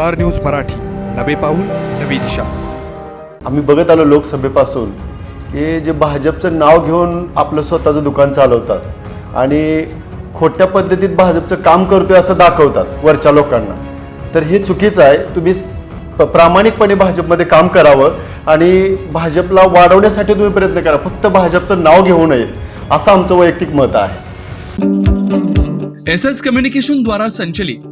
Star news Marathi. नवे पाऊल नवी दिशा. आम्ही बघत आलो लोकसभेपासून की जे भाजपचं नाव घेऊन आपलं स्वतःचं दुकान चालवतात आणि खोट्या पद्धतीत भाजपचं काम करतोय असं दाखवतात वरच्या लोकांना. तर हे चुकीचं आहे. तुम्ही प्रामाणिकपणे भाजपमध्ये काम करावं आणि भाजपला वाढवण्यासाठी तुम्ही प्रयत्न करा. फक्त भाजपचं नाव घेऊ नये असं आमचं वैयक्तिक मत आहे. एस एस कम्युनिकेशन द्वारा संचलित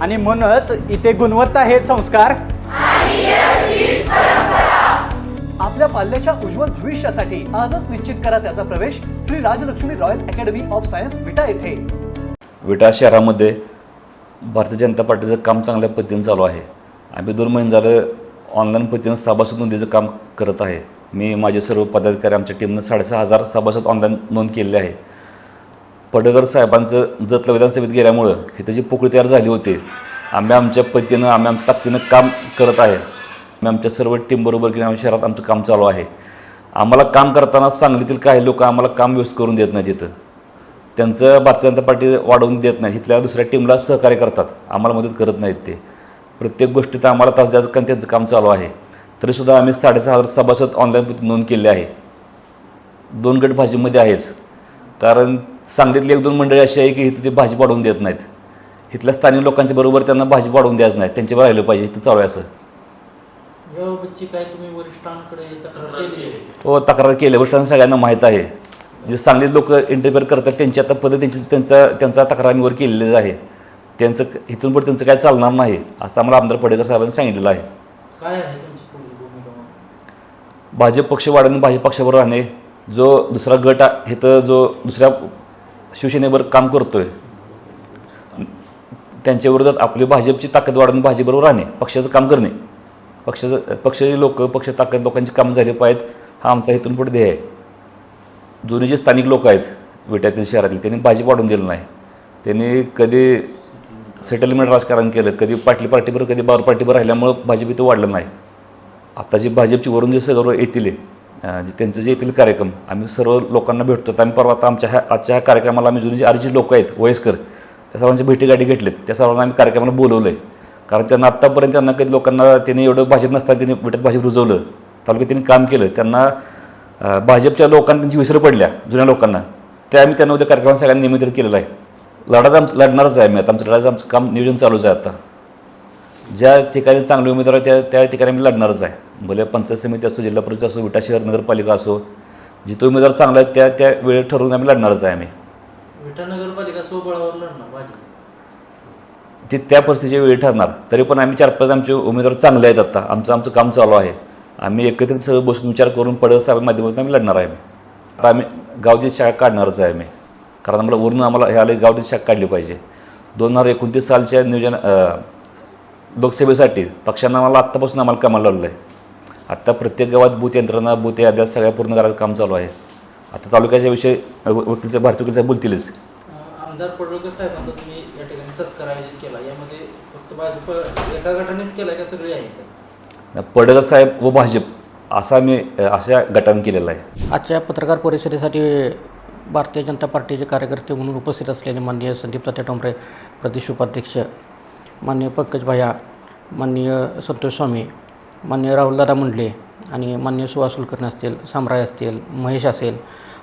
आणि म्हणूनच इथे गुणवत्ता हे संस्कार. आपल्या पाल्याच्या उज्ज्वल भविष्यासाठी आजच निश्चित करा त्याचा प्रवेश Shri Rajlakshmi royal academy of science Vita येथे. विटा शहरामध्ये भारतीय जनता पार्टीचं काम चांगल्या पद्धतीनं चालू आहे. आम्ही दोन महिने झालं ऑनलाईन पद्धतीनं सभासद नोंदीचं काम करत आहे. मी माझे सर्व पदाधिकारी आमच्या टीमनं साडेसहा हजार सभासद ऑनलाईन नोंद केलेले आहे. पडगर साहेबांचं जतलं विधानसभेत गेल्यामुळं इथं जी पोकळी तयार झाली होती. आम्ही आमच्या पतीनं आम्ही आमच्या ताकदीनं काम करत आहे. आम्ही आमच्या सर्व टीमबरोबर की आमच्या शहरात आमचं काम चालू आहे. आम्हाला काम करताना सांगलीतील काही लोक आम्हाला काम व्यवस्थित करून देत नाहीत तिथं त्यांचं भारतीय जनता पार्टी वाढवून देत नाही इथल्या दुसऱ्या टीमला सहकार्य करतात. आम्हाला मदत करत नाहीत ते. प्रत्येक गोष्टीत आम्हाला तास द्यायचं कारण त्यांचं काम चालू आहे. तरीसुद्धा आम्ही साडेसहा हजार सभासद ऑनलाईन नोंद केले आहे. दोन गट भाजीमध्ये आहेच. कारण सांगलीतली एक दोन मंडळी अशी आहे की इथं ते भाजी वाढवून देत नाहीत. इथल्या स्थानिक लोकांच्या बरोबर त्यांना भाजी वाढवून द्यायचं नाही. त्यांच्यावर राहिलं पाहिजे. इथं चालू आहे असं. याबाबतची काय तुम्ही वरिष्ठांकडे तक्रार केली? आहे हो तक्रार केल्या गोष्टींना सगळ्यांना माहीत आहे. जे सांगलीत लोक इंटरफेअर करतात त्यांची आता पद्धतींची त्यांचा त्यांचा तक्रार आम्ही वर केलेली आहे. त्यांचं इथून पुढे त्यांचं काय चालणार नाही असं आम्हाला आमदार पडेकर साहेबांनी सांगितलेलं आहे. काय आहे? भाजप पक्ष वाढवणे भाजप पक्षाबरोबर राहणे जो दुसरा गट आ- इथं जो दुसऱ्या शिवसेनेवर काम करतोय. त्यांच्या विरोधात आपली भाजपची ताकद वाढवून भाजपबरोबर राहणे पक्षाचं काम करणे. पक्षाचं पक्षाचे लोक पक्ष ताकद लोकांची कामं झाली पाहिजेत हा आमचा इथून पुढे ध्येय आहे. जुने जे स्थानिक लोक आहेत विट्यातील शहरातील त्यांनी भाजप वाढवून दिलं नाही. त्यांनी कधी सेटलमेंट राजकारण केलं कधी पाटली पार्टीवर कधी बावर पार्टीवर राहिल्यामुळं भाजप इथं वाढलं नाही. आता जी भाजपची वरून जे सगळं येतील आहे त्यांचं जे येथील कार्यक्रम आम्ही सर्व लोकांना भेटतो. तर आम्ही परवा आता आमच्या ह्या आजच्या ह्या कार्यक्रमाला आम्ही जुनी जी अर्जी लोक आहेत वयस्कर त्या सर्वांची भेटीगाठी घेतलीत. त्या सर्वांना आम्ही कार्यक्रमाला बोलवलं आहे कारण त्यांना आत्तापर्यंत त्यांना काही लोकांना त्यांनी एवढं भाजप नसताना त्यांनी विट्यात भाजप रुजवलं तालुक्यात त्यांनी काम केलं. त्यांना भाजपच्या लोकांना त्यांची विसर पडल्या जुन्या लोकांना. त्या आम्ही त्यांना उद्या कार्यक्रमात सगळ्यांनी निमंत्रित केलेलं आहे. लढाच आम लढणारच आहे मी आता. आमचं लढायचं आमचं काम नियोजन चालूच आहे आता. ज्या ठिकाणी चांगले उमेदवार त्या त्या ठिकाणी आम्ही लढणारच आहे. भले पंचायत समिती असो जिल्हा परिषद असो विटा शहर नगरपालिका असो जिथे उमेदवार चांगला आहेत त्या त्या वेळेत ठरवून आम्ही लढणारच आहे आम्ही. विटा नगरपालिका सोबळावर लढणार भाजी ते त्या परिस्थितीच्या वेळी ठरणार. तरी पण आम्ही चार पाच आमचे उमेदवार चांगले आहेत आता. आमचं आमचं काम चालू आहे. आम्ही एकत्रित सगळं बसून विचार करून पडत साहेब माध्यमातून आम्ही लढणार आहे आता आम्ही गावची शाखा काढणारच आहे आम्ही. कारण आम्हाला वरून आम्हाला ह्याला गावची शाखा काढली पाहिजे. दोन हजार एकोणतीस सालच्या नियोजन लोकसभेसाठी पक्षानं आम्हाला आत्तापासून आम्हाला कामाला लावलं आहे. आत्ता प्रत्येक गावात बूथ यंत्रणा बूथ याद्या सगळ्या पूर्ण करायचं काम चालू आहे. आता तालुक्याच्या विषय अ, वकीलचे भारतीय वकील साहेब बोलतीलच आमदार पडळकर साहेबांचा तुम्ही या ठिकाणी सत्कार आयोजित केला. यामध्ये फक्त भाजप एका गटानेच केलाय का सगळे आहेत? पडगर साहेब व भाजप असा मी अशा गटाने केलेला आहे. आजच्या पत्रकार परिषदेसाठी भारतीय जनता पार्टीचे कार्यकर्ते म्हणून उपस्थित असलेले माननीय संदीप तात्या टोंबरे प्रदेश उपाध्यक्ष माननीय पंकज भाया माननीय संतोष स्वामी माननीय राहुलदादा मुंडले आणि मान्य सुहास कुलकर्णी असतील सामराय असतील महेश असेल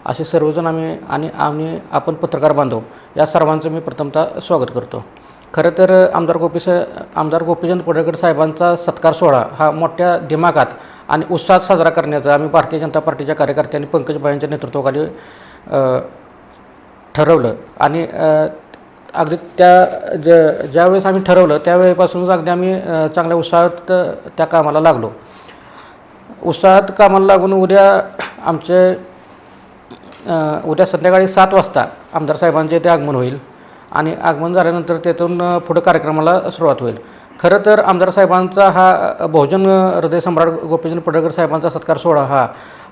असे सर्वजण आम्ही आणि आम्ही आपण पत्रकार बांधव या सर्वांचं मी प्रथमतः स्वागत करतो. खरं तर आमदार गोपीस आमदार गोपीचंद पडळकर साहेबांचा सत्कार सोहळा हा मोठ्या दिमागात आणि उत्साहात साजरा करण्याचा आम्ही भारतीय जनता पार्टीच्या कार्यकर्त्यांनी पंकजबाईंच्या नेतृत्वाखाली ठरवलं. आणि अगदी त्या ज ज्यावेळेस आम्ही ठरवलं त्यावेळेपासूनच अगदी आम्ही चांगल्या उत्साहात त्या कामाला लागलो. उत्साहात कामाला लागून उद्या आमचे उद्या संध्याकाळी सात वाजता आमदार साहेबांचे ते आगमन होईल आणि आगमन झाल्यानंतर तेथून पुढं कार्यक्रमाला सुरुवात होईल. खरं तर आमदार साहेबांचा हा बहुजन हृदय सम्राट गोपीचंद पडळकर साहेबांचा सत्कार सोहळा हा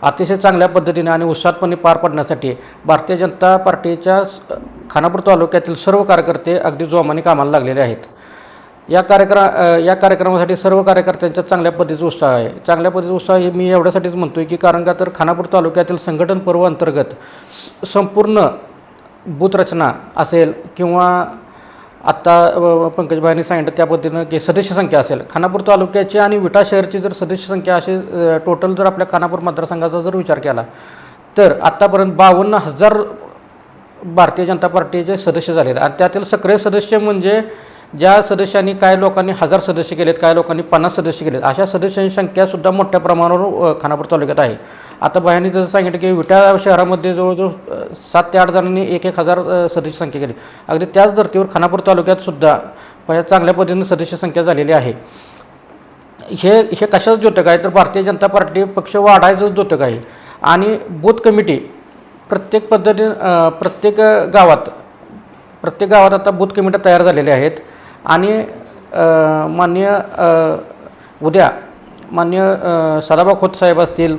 अतिशय चांगल्या पद्धतीने आणि उत्साहपणे पार पाडण्यासाठी भारतीय जनता पार्टीच्या खानापूर तालुक्यातील सर्व कार्यकर्ते अगदी जोमाने कामाला लागलेले आहेत. या कार्यक्र या कार्यक्रमासाठी सर्व कार्यकर्त्यांच्या चांगल्या पद्धतीचा उत्साह आहे. चांगल्या पद्धतीचा उत्साह हे मी एवढ्यासाठीच म्हणतो आहे की कारण का तर खानापूर तालुक्यातील संघटन पर्व अंतर्गत संपूर्ण बूथ रचना असेल किंवा आत्ता पंकजभाईंनी सांगितलं त्या पद्धतीनं की सदस्य संख्या असेल. खानापूर तालुक्याची आणि विटा शहरची जर सदस्य संख्या अशी टोटल जर आपल्या खानापूर मतदारसंघाचा जर विचार केला तर आत्तापर्यंत बावन्न हजार भारतीय जनता पार्टीचे सदस्य झालेले आणि त्यातील सक्रिय सदस्य म्हणजे ज्या सदस्यांनी काय लोकांनी हजार सदस्य केलेत काय लोकांनी पन्नास सदस्य केलेत अशा सदस्यांची संख्यासुद्धा मोठ्या प्रमाणावर खानापूर तालुक्यात आहे. आता बायांनी जसं सांगितलं की विटा शहरामध्ये जवळजवळ सात ते आठ जणांनी एक एक हजार सदस्य संख्या केली. अगदी त्याच धर्तीवर खानापूर तालुक्यात सुद्धा चांगल्या पद्धतीने सदस्य संख्या झालेली आहे. हे हे कशाचं द्योतक आहे? तर भारतीय जनता पार्टी पक्ष वाढायचंच द्योतक आहे. आणि बूथ कमिटी प्रत्येक पद्धती प्रत्येक गावात प्रत्येक गावात आता बूथ कमिट्या तयार झालेल्या आहेत. आणि मान्य उद्या मान्य सदाबा खोत साहेब असतील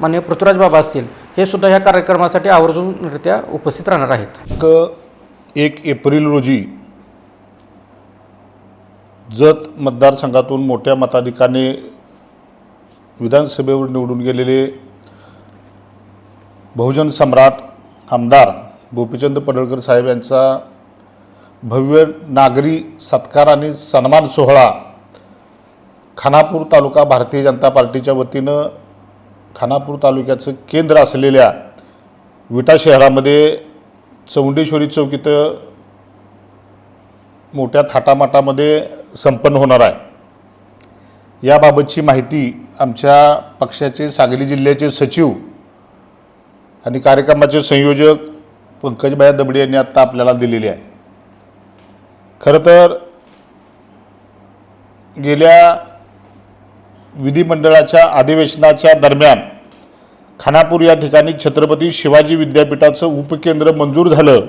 मान्य पृथ्वीराज बाबा असतील हे सुद्धा ह्या कार्यक्रमासाठी आवर्जूनरित्या उपस्थित राहणार आहेत. क एक एप्रिल रोजी जत मतदारसंघातून मोठ्या मताधिकाने विधानसभेवर निवडून गेलेले बहुजन सम्राट आमदार गोपीचंद पडळकर साहेब यांचा भव्य नागरी सत्कार आणि सन्मान सोहळा खानापूर तालुका भारतीय जनता पार्टीच्या वतीनं खानापूर तालुक्याचं केंद्र असलेल्या विटा शहरामध्ये चौंडेश्वरी चौक इथं मोठ्या थाटामाटामध्ये संपन्न होणार आहे. याबाबतची माहिती आमच्या पक्षाचे सांगली जिल्ह्याचे सचिव आणि कार्यक्रमाचे संयोजक पंकजबाया दबडे यांनी आत्ता आपल्याला दिलेली आहे. खरं तर गेल्या विधिमंडळाच्या अधिवेशनाच्या दरम्यान खानापूर या ठिकाणी छत्रपती शिवाजी विद्यापीठाचं उपकेंद्र मंजूर झालं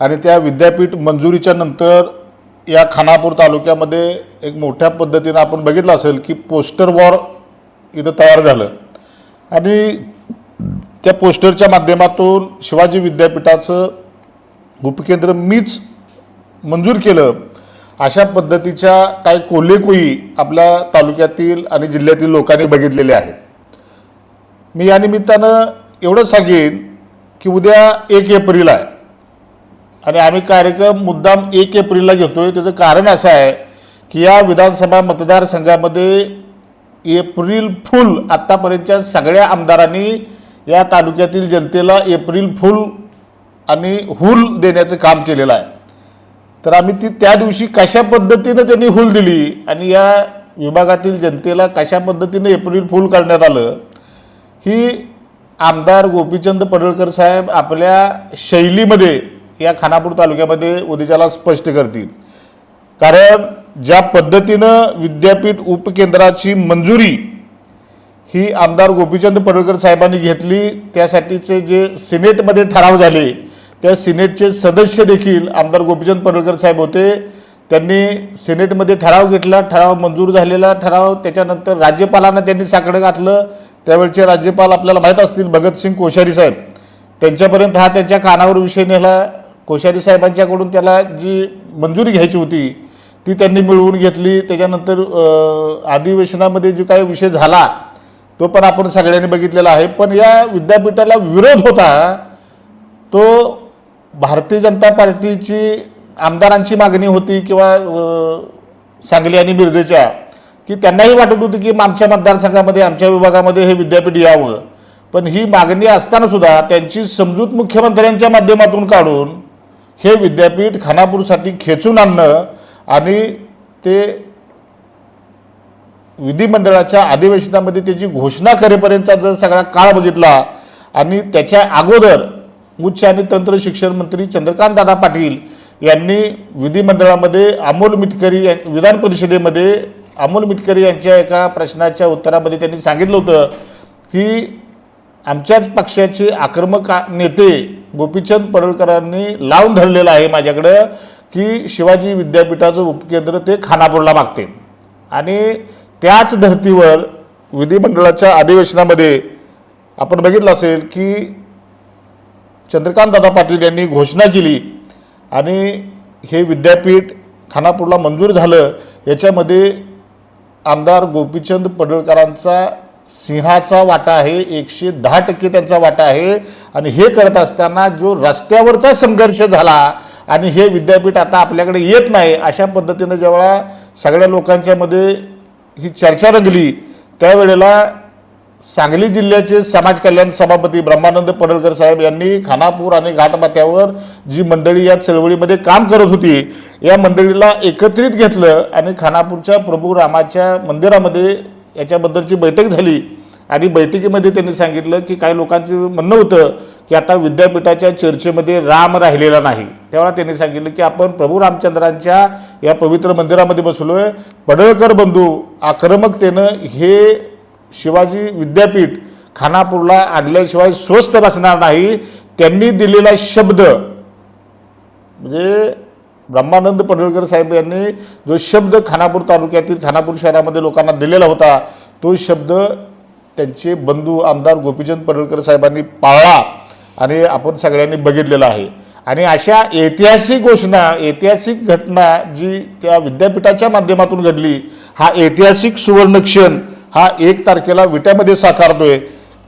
आणि त्या विद्यापीठ मंजुरीच्या नंतर या खानापूर तालुक्यामध्ये एक मोठ्या पद्धतीनं आपण बघितलं असेल की पोस्टर वॉर इथं तयार झालं. आणि त्या पोस्टरच्या माध्यमातून शिवाजी विद्यापीठाचं उपकेंद्र मीच मंजूर केलं अशा पद्धतीच्या काही कोल्हेकोई आपल्या तालुक्यातील आणि जिल्ह्यातील लोकांनी बघितलेले आहेत. मी या निमित्तानं एवढंच सांगेन की उद्या एक एप्रिल आहे आणि आम्ही कार्यक्रम मुद्दाम एक एप्रिलला घेतो आहे त्याचं कारण असं आहे की या विधानसभा मतदारसंघामध्ये एप्रिल फुल आत्तापर्यंतच्या सगळ्या आमदारांनी या तालुक्यातील जनतेला एप्रिल फुल आणि हुल देण्याचं काम केलेलं आहे. तर आम्ही ती त्या दिवशी कशा पद्धतीनं त्यांनी हुल दिली आणि या विभागातील जनतेला कशा पद्धतीनं एप्रिल फुल करण्यात आलं ही आमदार गोपीचंद पडळकर साहेब आपल्या शैलीमध्ये या खानापूर तालुक्यामध्ये उद्याच्याला स्पष्ट करतील. कारण ज्या पद्धतीनं विद्यापीठ उपकेंद्राची मंजुरी ही आमदार गोपीचंद पडळकर साहेबांनी घेतली. त्यासाठीचे जे सिनेटमध्ये ठराव झाले त्या सिनेटचे सदस्य देखील आमदार गोपीचंद पडळकर साहेब होते. त्यांनी सिनेटमध्ये ठराव घेतला. ठराव मंजूर झालेला ठराव. त्याच्यानंतर राज्यपालांना त्यांनी साकडं घातलं. त्यावेळचे राज्यपाल आपल्याला माहीत असतील भगतसिंग कोश्यारी साहेब. त्यांच्यापर्यंत हा त्यांच्या कानावर विषय नेला. कोश्यारी साहेबांच्याकडून त्याला जी मंजुरी घ्यायची होती ती त्यांनी मिळवून घेतली. त्याच्यानंतर अधिवेशनामध्ये जो काही विषय झाला तो पण आपण सगळ्यांनी बघितलेला आहे. पण या विद्यापीठाला विरोध होता तो भारतीय जनता पार्टीची आमदारांची मागणी होती किंवा सांगली आणि मिरजेच्या की त्यांनाही वाटत होती की आमच्या मतदारसंघामध्ये आमच्या विभागामध्ये हे विद्यापीठ यावं. पण ही मागणी असतानासुद्धा त्यांची समजूत मुख्यमंत्र्यांच्या माध्यमातून काढून हे विद्यापीठ खानापूरसाठी खेचून आणणं आणि ते विधिमंडळाच्या अधिवेशनामध्ये त्याची घोषणा करेपर्यंतचा जर सगळा काळ बघितला आणि त्याच्या अगोदर उच्च आणि तंत्र शिक्षण मंत्री चंद्रकांत दादा पाटील यांनी विधिमंडळामध्ये अमोल मिटकरी यां विधान परिषदेमध्ये अमोल मिटकरी यांच्या एका प्रश्नाच्या उत्तरामध्ये त्यांनी सांगितलं होतं की आमच्याच पक्षाचे आक्रमक नेते गोपीचंद पडळकरांनी लावून धरलेलं आहे माझ्याकडं की शिवाजी विद्यापीठाचं उपकेंद्र ते खानापूरला मागते आणि त्याच धर्तीवर विधिमंडळाच्या अधिवेशनामध्ये आपण बघितलं असेल की चंद्रकांत दादा पाटील यांनी घोषणा केली आणि हे विद्यापीठ खानापूरला मंजूर झालं. याच्यामध्ये आमदार गोपीचंद पडळकरांचा सिंहाचा वाटा आहे एकशे दहा टक्के त्यांचा वाटा आहे आणि हे करत असताना जो रस्त्यावरचा संघर्ष झाला आणि हे विद्यापीठ आता आपल्याकडे येत नाही अशा पद्धतीनं जेव्हा सगळ्या लोकांच्यामध्ये ही चर्चा रंगली. त्यावेळेला सांगली जिल्ह्याचे समाज कल्याण सभापती ब्रह्मानंद पडळकर साहेब यांनी खानापूर आणि घाटमाथ्यावर जी मंडळी या चळवळीमध्ये काम करत होती या मंडळीला एकत्रित घेतलं आणि खानापूरच्या प्रभू रामाच्या मंदिरामध्ये याच्याबद्दलची बैठक झाली. आणि बैठकीमध्ये त्यांनी सांगितलं की काही लोकांचं म्हणणं होतं की आता विद्यापीठाच्या चर्चेमध्ये राम राहिलेला नाही. तेव्हा त्यांनी सांगितलं की आपण प्रभू रामचंद्रांच्या या पवित्र मंदिरामध्ये बसलो आहे पडळकर बंधू आक्रमकतेनं हे शिवाजी विद्यापीठ खानापूरला आणल्याशिवाय स्वस्त बसणार नाही. त्यांनी दिलेला शब्द म्हणजे ब्रह्मानंद पडळकर साहेब यांनी जो शब्द खानापूर तालुक्यातील खानापूर शहरामध्ये लोकांना दिलेला होता तो शब्द त्यांचे बंधू आमदार गोपीचंद पडळकर साहेबांनी पाळला आणि आपण सगळ्यांनी बघितलेला आहे. आणि अशा ऐतिहासिक घोषणा ऐतिहासिक घटना जी त्या विद्यापीठाच्या माध्यमातून घडली हा ऐतिहासिक सुवर्णक्षण हा एक तारखेला विट्यामध्ये साकारतोय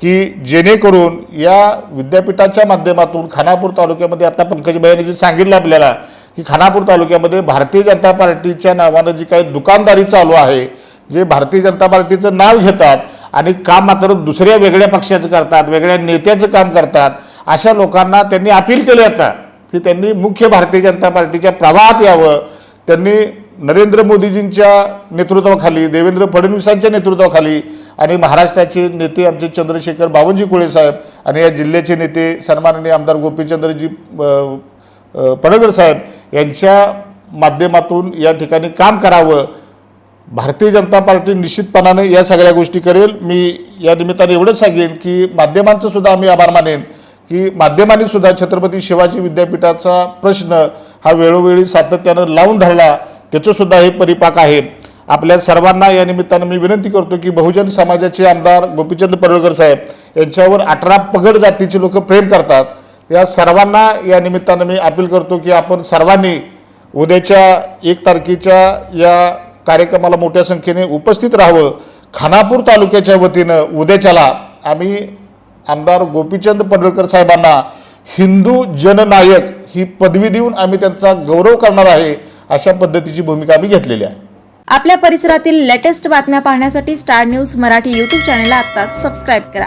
की जेणेकरून या विद्यापीठाच्या माध्यमातून खानापूर तालुक्यामध्ये आता पंकजबाईंनी जे सांगितलं आपल्याला की खानापूर तालुक्यामध्ये भारतीय जनता पार्टीच्या नावानं जी काही दुकानदारी चालू आहे जे भारतीय जनता पार्टीचं नाव घेतात आणि काम मात्र दुसऱ्या वेगळ्या पक्षाचं करतात वेगळ्या नेत्याचं काम करतात अशा लोकांना त्यांनी अपील केले आता. की त्यांनी मुख्य भारतीय जनता पार्टीच्या प्रवाहात यावं. त्यांनी नरेंद्र मोदीजींच्या नेतृत्वाखाली देवेंद्र फडणवीसांच्या नेतृत्वाखाली आणि महाराष्ट्राचे नेते आमचे चंद्रशेखर बावनजी कुळे साहेब आणि या जिल्ह्याचे नेते सन्माननीय आमदार गोपीचंद्रजी पडगड साहेब यांच्या माध्यमातून या ठिकाणी काम करावं. भारतीय जनता पार्टी निश्चितपणाने या सगळ्या गोष्टी करेल. मी या निमित्ताने एवढंच सांगेन की माध्यमांचं सुद्धा आम्ही आभार मानेन. की माध्यमांनी सुद्धा छत्रपती शिवाजी विद्यापीठाचा प्रश्न हा वेळोवेळी सातत्यानं लावून धरला त्याचं सुद्धा हे परिपाक आहे. आपल्या सर्वांना या निमित्तानं मी विनंती करतो की बहुजन समाजाचे आमदार गोपीचंद पडळकर साहेब यांच्यावर अठरा पगड जातीचे लोक प्रेम करतात. या सर्वांना या निमित्तानं मी अपील करतो की आपण सर्वांनी उद्याच्या एक तारखेच्या या कार्यक्रमाला मोठ्या संख्येने उपस्थित राहावं. खानापूर तालुक्याच्या वतीनं उद्याच्याला आम्ही आमदार गोपीचंद पडळकर साहेबांना हिंदू जननायक ही पदवी देऊन आम्ही त्यांचा गौरव करणार आहे अशा पद्धतीची भूमिका आम्ही घेतलेली आहे. आपल्या परिसरातील लेटेस्ट बातम्या पाहण्यासाठी स्टार न्यूज मराठी यूट्यूब चॅनलला आत्ताच सबस्क्राईब करा.